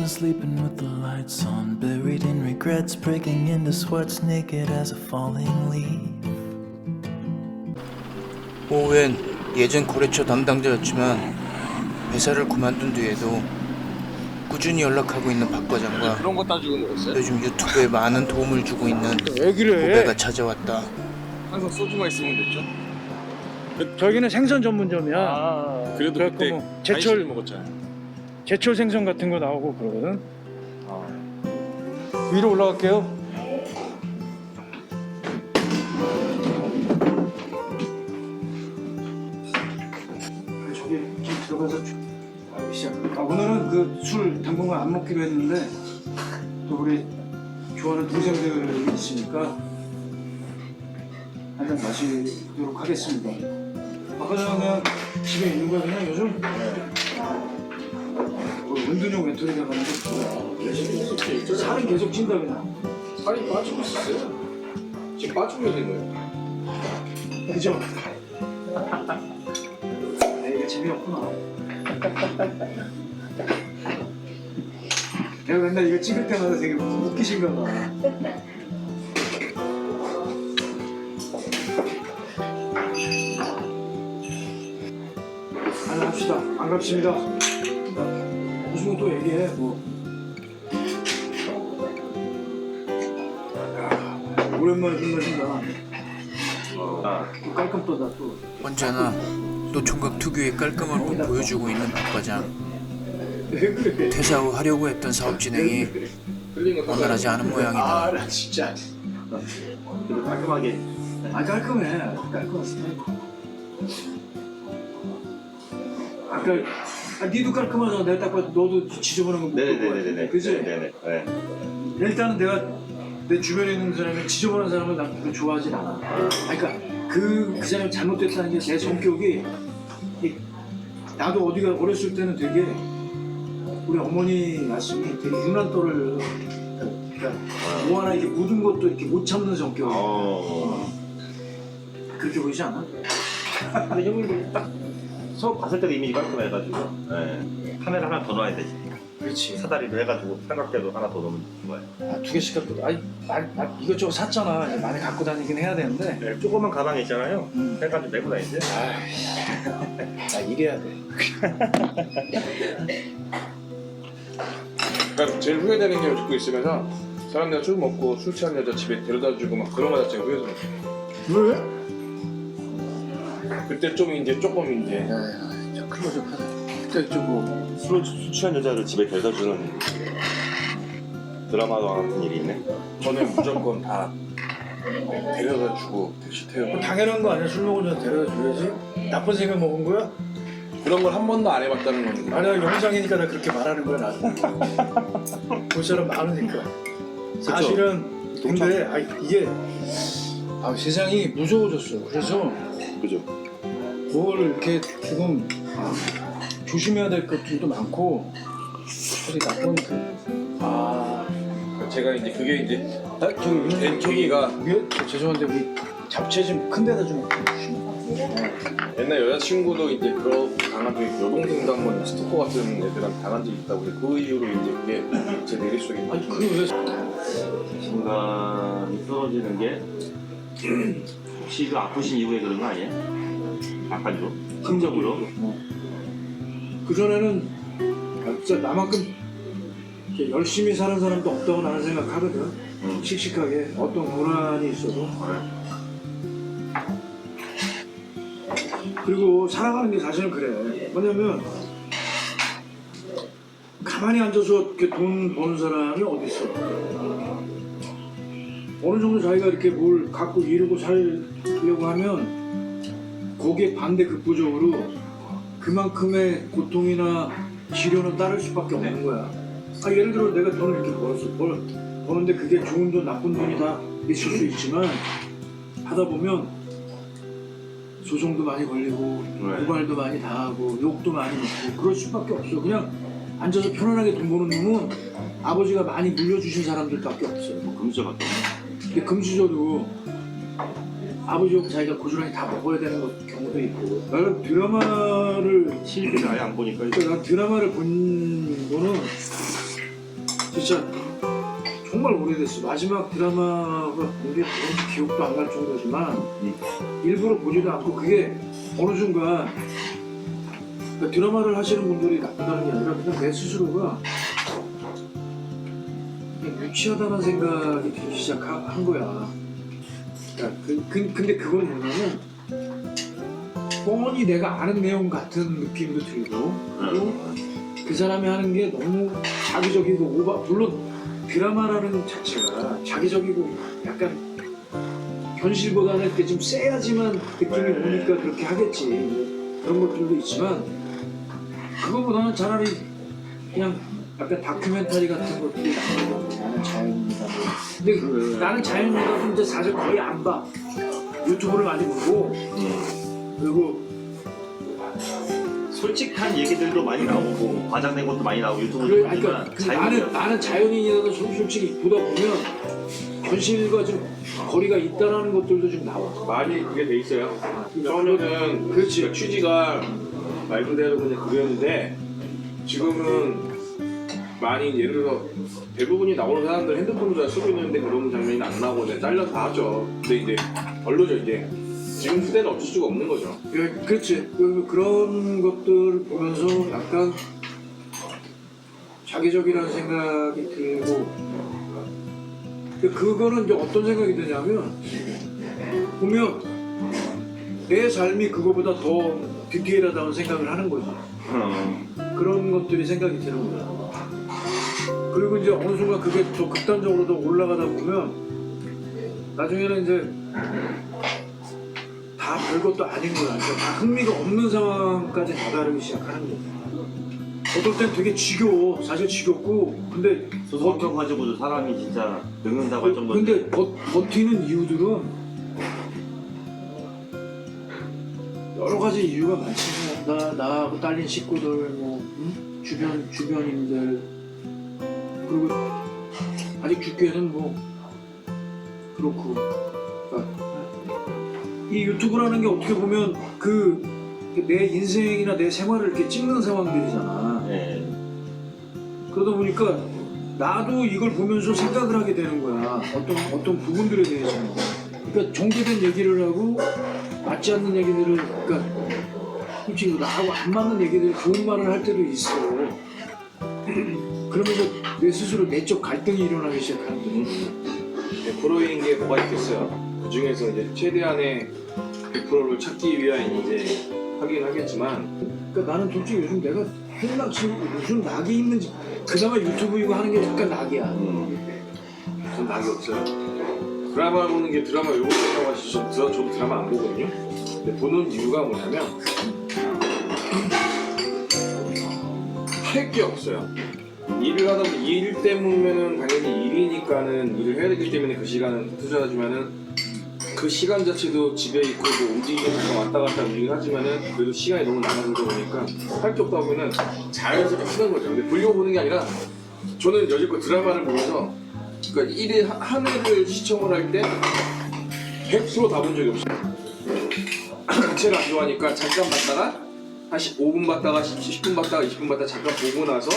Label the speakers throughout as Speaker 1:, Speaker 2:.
Speaker 1: Been sleeping with the lights on, buried in regrets, breaking into sweats, naked as a falling leaf.
Speaker 2: 오웬 예전 거래처 담당자였지만 회사를 그만둔 뒤에도 꾸준히 연락하고 있는 박 과장과
Speaker 3: 그런 거 따지고 먹었어요?
Speaker 2: 요즘 유튜브에 많은 도움을 주고 있는
Speaker 4: 왜 그래?
Speaker 2: 후배가 찾아왔다.
Speaker 3: 항상 소주만 있으면 됐죠?
Speaker 4: 저기는 생선 전문점이야.
Speaker 3: 아 그래도
Speaker 4: 그래갖고
Speaker 3: 그때
Speaker 4: 뭐 제철-
Speaker 3: 먹었잖아요
Speaker 4: 제철 생선 같은 거 나오고 그러거든.
Speaker 3: 아.
Speaker 4: 위로 올라갈게요. 저기 좀 들어가서 주- 아, 시작. 아, 오늘은 그 술 당분간 안 먹기로 했는데 또 우리 좋아하는 동생들이 있으니까 한 잔 마시도록 하겠습니다. 아까 전에 그냥 집에 있는 거야 그냥 요즘? 뭐 은둔형 외톨이가 가는 거 살은 계속 찐다 그냥
Speaker 3: 살이 빠지고 있었어요. 지금 빠지고 있는 거예요.
Speaker 4: 그죠? 아, 이게 재미없구나. 내가 맨날 이거 찍을 때마다 되게 웃기신가 봐. 하나 합시다. 안 갑습니다 무슨 또 얘기해 뭐. 야, 오랜만에 술 마신다. 또 깔끔 떠다 또.
Speaker 2: 언제나 노총각 특유의 깔끔한 걸 보여주고 있는 박 과장.
Speaker 4: 왜 그래
Speaker 2: 퇴사 후 하려고 했던 사업 진행이 원활하지 않은 모양이다.
Speaker 4: 아 나 진짜.
Speaker 5: 그래도 깔끔하게.
Speaker 4: 아 깔끔해. 깔끔한 스타일. 아까 아 니도 깔끔하잖아 내가 딱 봐도 너도 지저분한 거못
Speaker 5: 네네네네네
Speaker 4: 그지?
Speaker 5: 네네 네.
Speaker 4: 일단은 내가 내 주변에 있는 사람이 지저분한 사람을 난 별로 좋아하진 않아 아 그러니까 그, 그 사람이 잘못됐다는 게 내 성격이 이- 나도 어디가 어렸을 때는 되게 우리 어머니 말씀이 되게 유난 또를 그러니까 뭐 하나 이렇게 묻은 것도 이렇게 못 참는 성격이야
Speaker 5: 어.
Speaker 4: 그렇게 보이지 않아?
Speaker 5: 근데 형님도 딱 처음 봤을 때도 이미지 깔끔해가지고 네. 카메라 하나 더 넣어야 되지
Speaker 4: 그렇지.
Speaker 5: 사다리도 해가지고 삼각대도 하나 더 넣으면 좋아요
Speaker 4: 아, 두 개씩 갖고, 아니, 나, 나 이것저것 샀잖아. 이제 많이 갖고 다니긴 해야 되는데.
Speaker 5: 네, 조그만 가방에 있잖아요
Speaker 4: 음.
Speaker 5: 해가지고 메고 다니지
Speaker 4: 아이씨, 나 이래야 돼.
Speaker 3: 그러니까 제일 후회되는 게 듣고 있으면서 사람들 술 먹고 술 취한 여자 집에 데려다 주고 막 그런 거 자체가 후회스러워
Speaker 4: 왜?
Speaker 3: 그때 좀 이제 조금 이제
Speaker 4: 야, 야, 저 클로즈 하자. 그때 좀 뭐,
Speaker 5: 술, 술 취한 여자를 집에 데려다 주는 드라마 같은 일이 있네
Speaker 3: 저는 무조건 다 어, 데려다 주고 택시 태우고
Speaker 4: 당연한 거 아니야? 술 먹은 여 데려다 줘야지. 나쁜 생각 먹은 거야?
Speaker 3: 그런 걸 한 번도 안 해봤다는 건
Speaker 4: 아니야, 영상이니까 나 그렇게 말하는 거야, 나도. 볼 사람 많으니까. 사실은, 근데, 아, 이게, 아, 세상이 무서워졌어. 그래서,
Speaker 5: 그죠
Speaker 4: 뭘 이렇게 지금 조심해야 될 것들도 많고 사실 나쁜 그, 아
Speaker 3: 제가 이제 그게 이제
Speaker 4: 아, 저기
Speaker 3: 된 계기가
Speaker 4: 위에 저, 죄송한데 우리 잡채 좀 큰 데다 좀 주시면
Speaker 3: 옛날 여자친구도 이제 그런 당한 적이 있고 여동생도 한 번 스토커 같은 애들한테 당한 적이 있다고 그래 그 이후로 이제 그게 제 내리 속에
Speaker 4: 아니 그게 왜
Speaker 5: 중간이 떨어지는 게 혹시 그 아프신 이후에 그런 거 아니에요? 좀 심적으로?
Speaker 4: 그 전에는 아, 진짜 나만큼 이렇게 열심히 사는 사람도 없다고 나는 생각하거든.
Speaker 5: 음.
Speaker 4: 씩씩하게. 어떤 고난이 있어도. 그리고 살아가는 게 사실은 그래. 뭐냐면 가만히 앉아서 이렇게 돈 버는 사람이 어디 있어? 어느 정도 자기가 이렇게 뭘 갖고 이루고 살려고 하면 거기에 반대 극부적으로 그만큼의 고통이나 시련은 따를 수밖에 없는 거야. 아, 예를 들어 내가 돈을 이렇게 벌었어. 벌, 버는데 그게 좋은 돈, 나쁜 돈이 다 있을 수 있지만 하다 보면 소송도 많이 걸리고
Speaker 5: 네.
Speaker 4: 고발도 많이 당하고 욕도 많이 먹고 그럴 수밖에 없어. 그냥 앉아서 편안하게 돈 버는 놈은 아버지가 많이 물려주신 사람들밖에 없어요.
Speaker 5: 뭐 금수 같은
Speaker 4: 근데 금수저도 아버지하고 자기가 고스란히 다 먹어야 되는 것- 경우도 있고 나는 드라마를
Speaker 5: 실비를 아예 안 보니까 이제
Speaker 4: 그러니까 난 드라마를 본 거는 진짜 정말 오래됐어. 마지막 드라마가 본게 뭔지 기억도 안 날 정도지만 일부러 보지도 않고 그게 어느 순간 그러니까 드라마를 하시는 분들이 나쁘다는 게 아니라 그냥 내 스스로가 그냥 유치하다는 생각이 들기 시작한 거야. 그러니까 그, 그, 근데 그건 뭐냐면 뻔히 내가 아는 내용 같은 느낌도 들고 그리고 그 사람이 하는 게 너무 자기적이고 오바 물론 드라마라는 자체가 자기적이고 약간 현실보다는 이렇게 좀 세야지만 느낌이
Speaker 5: 네.
Speaker 4: 오니까 그렇게 하겠지 그런 것들도 있지만 그거보다는 차라리 그냥 약간 다큐멘터리 같은 것들이 뭐. 근데 나는 자연이다도 이제 사실 거의 안 봐 유튜브를 많이 보고 그리고
Speaker 5: 솔직한 얘기들도 많이 나오고 과장된 것도 많이 나오고 유튜브도
Speaker 4: 그래,
Speaker 5: 보지만
Speaker 4: 그러니까 그
Speaker 5: 자연이야.
Speaker 4: 나는 나는 자연인이라도 솔- 솔직히 보다 보면 현실과 좀 거리가 있다라는 것들도 좀 나와.
Speaker 3: 많이 그게 돼 있어요. 처음에는
Speaker 4: 그렇지.
Speaker 3: 그 취지가 말 그대로 그냥 그랬는데 지금은 많이 예를 들어 대부분이 나오는 사람들 핸드폰을 잘 쓰고 있는데 그런 장면이 안 나오고 이제 잘라서 다 하죠. 근데 이제 별로죠 이제. 지금 시대는 어쩔 수가 없는 거죠.
Speaker 4: 예, 그렇지. 그, 그런 것들 보면서 약간 자기적이라는 생각이 들고 근데 그거는 이제 어떤 생각이 드냐면 보면 내 삶이 그거보다 더 디테일하다는 생각을 하는 거지.
Speaker 5: 어.
Speaker 4: 그런 것들이 생각이 드는 거야. 그리고 이제 어느 순간 그게 더 극단적으로 더 올라가다 보면 나중에는 이제 다 별것도 아닌 거야. 그러니까 다 흥미가 없는 상황까지 다다르기 시작하는 거야. 어떨 땐 되게 지겨워. 사실 지겹고. 근데
Speaker 5: 소소한 가지고도 사람이 진짜 늙는다고 할 정도로
Speaker 4: 근데 버, 버티는 이유들은 여러 가지 이유가 많지. 나 나하고 딸린 식구들, 뭐 응? 주변 주변인들 그리고 아직 죽기에는 뭐 그렇고. 그러니까 이 유튜브라는 게 어떻게 보면 그 내 인생이나 내 생활을 이렇게 찍는 상황들이잖아.
Speaker 5: 예.
Speaker 4: 그러다 보니까 나도 이걸 보면서 생각을 하게 되는 거야. 어떤 어떤 부분들에 대해서. 그러니까 정제된 얘기를 하고 맞지 않는 얘기들을 그러니까 솔직히 나하고 안 맞는 얘기들 좋은 말을 할 때도 있어. 그러면서 내 스스로 내적 갈등이 일어나기 시작하는 거지.
Speaker 3: 네, 프로인 게 뭐가 있겠어요. 그 중에서 이제 최대한의 100%를 찾기 위한 이제 하긴 하겠지만
Speaker 4: 그러니까 나는 솔직히 요즘 내가 행락치 무슨 낙이 있는지 그나마 유튜브 이거 하는 게 약간 낙이야.
Speaker 3: 전 낙이 없어요. 드라마 보는 게 드라마 요거 생각하시죠 저, 저도 드라마 안 보거든요. 근데 보는 이유가 뭐냐면 할 게 없어요. 일을 하다 보면 일 때문에는 당연히 일이니까는 일을 해야 되기 때문에 그 시간을 투자하지만은 그 시간 자체도 집에 있고 뭐 움직이는 잠깐 왔다 갔다 움직이긴 하지만은 그래도 시간이 너무 나가다 보니까 할 게 없다 보면은 자연스럽게 쓰는 거죠. 근데 불려고 보는 게 아니라 저는 여지껏 드라마를 보면서 그러니까 일에 하- 한 회를 시청을 할 때 100%다 본 적이 없어요. 자체를 안 좋아하니까 잠깐 봤다가 한 5분 봤다가 10 분 봤다가 20분 봤다가 잠깐 보고 나서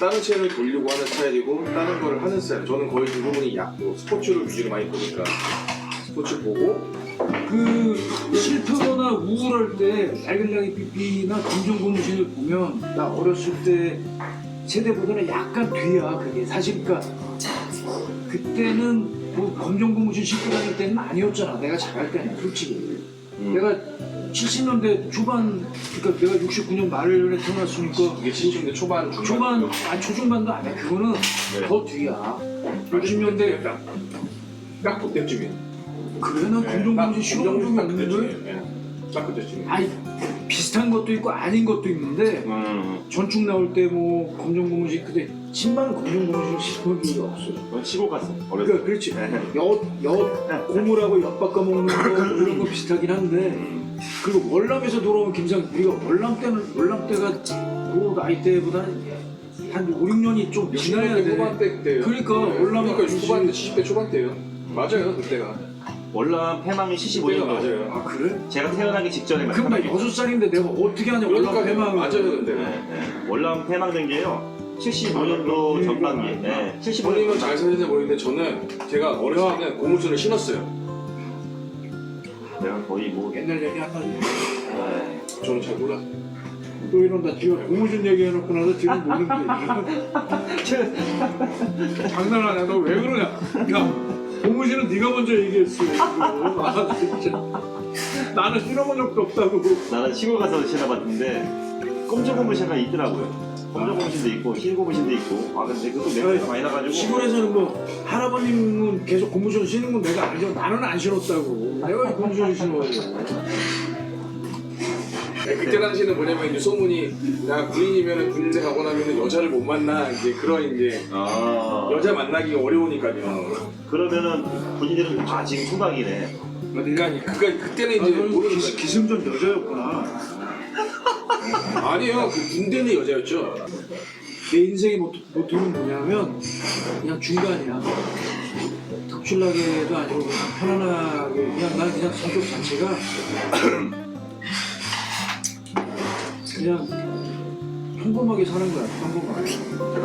Speaker 3: 다른 채널 돌리고 하는 스타일이고 다른 거를 하는 스타일. 저는 거의 대부분이 약, 뭐 스포츠를 위주로 많이 보니까 스포츠 보고
Speaker 4: 그 슬프거나 우울할 때 알글라기 삐삐나 검정고무신을 보면 나 어렸을 때 세대보다는 약간 뒤야 그게 사실 그러니까 그때는 뭐 검정고무신 신고 다닐 때는 아니었잖아 내가 자랄 때는 솔직히
Speaker 5: 음.
Speaker 4: 내가 70년대 초반 그러니까 내가 69년 말에 태어났으니까
Speaker 3: 이게 70년대 초반
Speaker 4: 초반 아니 초중반도 아니야 그거는
Speaker 5: 네.
Speaker 4: 더 뒤야 60년대
Speaker 3: 딱, 딱 그때쯤이에요.
Speaker 4: 그래 난 검정고무신 신어본 적이 없는데
Speaker 3: 예. 딱 그때쯤이에요.
Speaker 4: 아니 비슷한 것도 있고 아닌 것도 있는데
Speaker 5: 음.
Speaker 4: 전축 나올 때 뭐 검정 고무신 근데 신발은 검정 고무신 신을 일이 없어.
Speaker 5: 그건 시골 갔어.
Speaker 4: 그러니까 그렇지. 엿엿 고무라고 엿 바꿔 먹는 거 이런 거 비슷하긴 한데 그리고 월남에서 돌아온 김상 우리가 월남 때는 월남 때가 그 나이 때보다는 한 5, 6년이 좀 지나야
Speaker 3: 60년대
Speaker 4: 돼.
Speaker 3: 후반대 그때요.
Speaker 4: 그러니까 올라가면
Speaker 3: 그러니까
Speaker 4: 그지.
Speaker 3: 후반대 70대 초반대요. 맞아요 그때가.
Speaker 5: 때. 월남 폐망이
Speaker 3: 그때가
Speaker 5: 75년
Speaker 3: 맞아요.
Speaker 4: 아 그래?
Speaker 5: 제가 태어나기 직전에
Speaker 4: 그럼 나 여섯 살인데 내가 어떻게 하냐
Speaker 3: 그러니까
Speaker 4: 월남 대망.
Speaker 3: 맞아요
Speaker 5: 네,
Speaker 3: 그때가.
Speaker 5: 네. 월남 폐망된 게요. 75년도 전반기. 네. 75년도
Speaker 3: 본인은 잘 사시는지 모르겠는데 저는 제가 어렸을 때는 고무줄을 신었어요.
Speaker 5: 내가 거의 뭐
Speaker 4: 옛날 얘기 한다.
Speaker 5: 네.
Speaker 3: 저는 잘 몰라요.
Speaker 4: 또 이런다. 지금 고무줄 얘기 해놓고 나서 지금 모르는 게 장난 아니야. 너 왜 그러냐? 야, 고무줄은 네가 먼저 얘기했어. 아, 진짜. 나는 신어본 적도 없다고.
Speaker 5: 나는 시골 가서 신어봤는데 검정 고무신가 있더라고요. 검정 고무신도 있고 흰 고무신도 있고. 아 근데 그것도 냄새가 많이 나가지고.
Speaker 4: 시골에서는 뭐 할아버님은 계속 고무줄 신는 건 내가 알죠. 나는 안 신었다고. 내가 왜 고무줄 신어야
Speaker 3: 네, 그때 당시는 뭐냐면 이제 소문이 나 군인이면 군대 가고 나면 여자를 못 만나 이제 그런 이제
Speaker 5: 아.
Speaker 3: 여자 만나기가 어려우니까요.
Speaker 5: 그러면은 군인들은 다 지금 총각이네.
Speaker 3: 그러니까 그가 그때는 이제 모르는
Speaker 4: 기,
Speaker 3: 거예요.
Speaker 4: 기승전 여자였구나.
Speaker 3: 아니에요. 그 군대는 여자였죠.
Speaker 4: 내 인생의 모토, 모토는 뭐냐면 그냥 중간이야. 특출나게도 아니고 그냥 편안하게 그냥 난 그냥 성격 자체가 그냥 평범하게 사는 거야. 평범하게.